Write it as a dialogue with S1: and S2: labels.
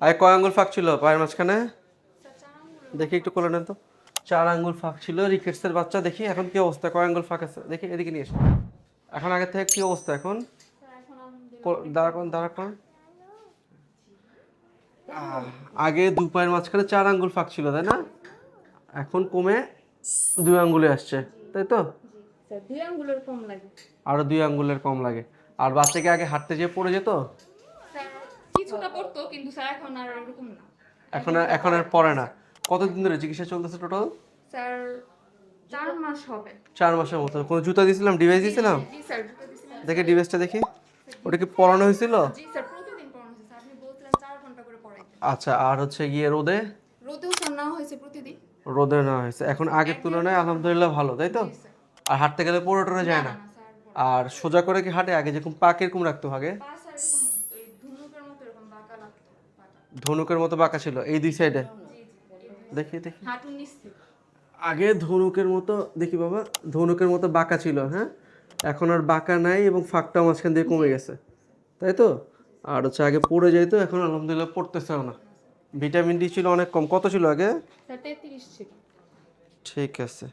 S1: আগে কয় আঙ্গুল ফাঁক ছিল পায়ের মাঝখানে? দেখি একটু কোলে নেন তো। চার আঙ্গুল ফাঁক ছিল রিকেটসের বাচ্চা দেখি এখন কি অবস্থা কয় আঙ্গুল ফাঁক আছে? দেখি এদিকে নিয়ে এসো। এখন আগের থেকে কি অবস্থা এখন? কো- দাঁড়া করুন দাঁড়া করুন আগে দু পায়ের মাঝখানে চার আঙ্গুল ফাঁক ছিল তাই না? এখন কমে দুই আঙ্গুলে আসছে তাই তো?
S2: দুই আঙ্গুলের কম লাগে।
S1: আরও দুই আঙ্গুলের কম লাগে। আর বাচ্চাকে আগে হাঁটতে যেয়ে পড়ে যেত?
S2: কিছুটা পড়তো কিন্তু স্যার এখন আর এরকম না।
S1: এখন আর এখন আর পড়ে না। কতদিন ধরে চিকিৎসা চলতেছে টোটাল
S2: স্যার চার মাস হবে।
S1: চার মাসের মতো। কোনো জুতা দিয়েছিলাম? ডিভাইস দিয়েছিলাম?
S2: জি স্যার জুতো দিছিলেন
S1: দেখে ডিভাইসটা দেখি। ওটা কি পড়ানো হয়েছিল?
S2: জি স্যার প্রতিদিন পড়ানো হয়েছে। আপনি বলছিলেন চার ঘণ্টা করে পড়াইতে।
S1: আচ্ছা আর হচ্ছে গিয়ে রোদে?
S2: রোদেও স্যার নেওয়া হয়েছে প্রতিদিন।
S1: রোদে না হয়েছে। এখন আগের তুলনায় আলহামদুলিল্লাহ ভালো তাই তো? আর হাঁটতে গেলে পড়ে টরে যায় না
S2: না?
S1: আর সোজা করে কি হাঁটে? আগে যেরকম পা কীরকম রাখতো আগে
S2: পা স্যার এরকম এই ধনুকের মতো এরকম বাঁকা লাগতো পাটা
S1: ধনুকের মতো বাঁকা ছিল এই দুই সাইডে দেখি দেখি। আগে ধনুকের মতো দেখি বাবা ধনুকের মতো বাঁকা ছিল হ্যাঁ? এখন আর বাঁকা নাই এবং ফাঁকটা মাঝখান দিয়ে কমে গেছে। তাই তো? আর হচ্ছে আগে পড়ে যাইতো এখন আলহামদুলিল্লাহ পড়তেছেও না। ভিটামিন ডি ছিল অনেক কম। কত ছিল আগে? ঠিক আছে।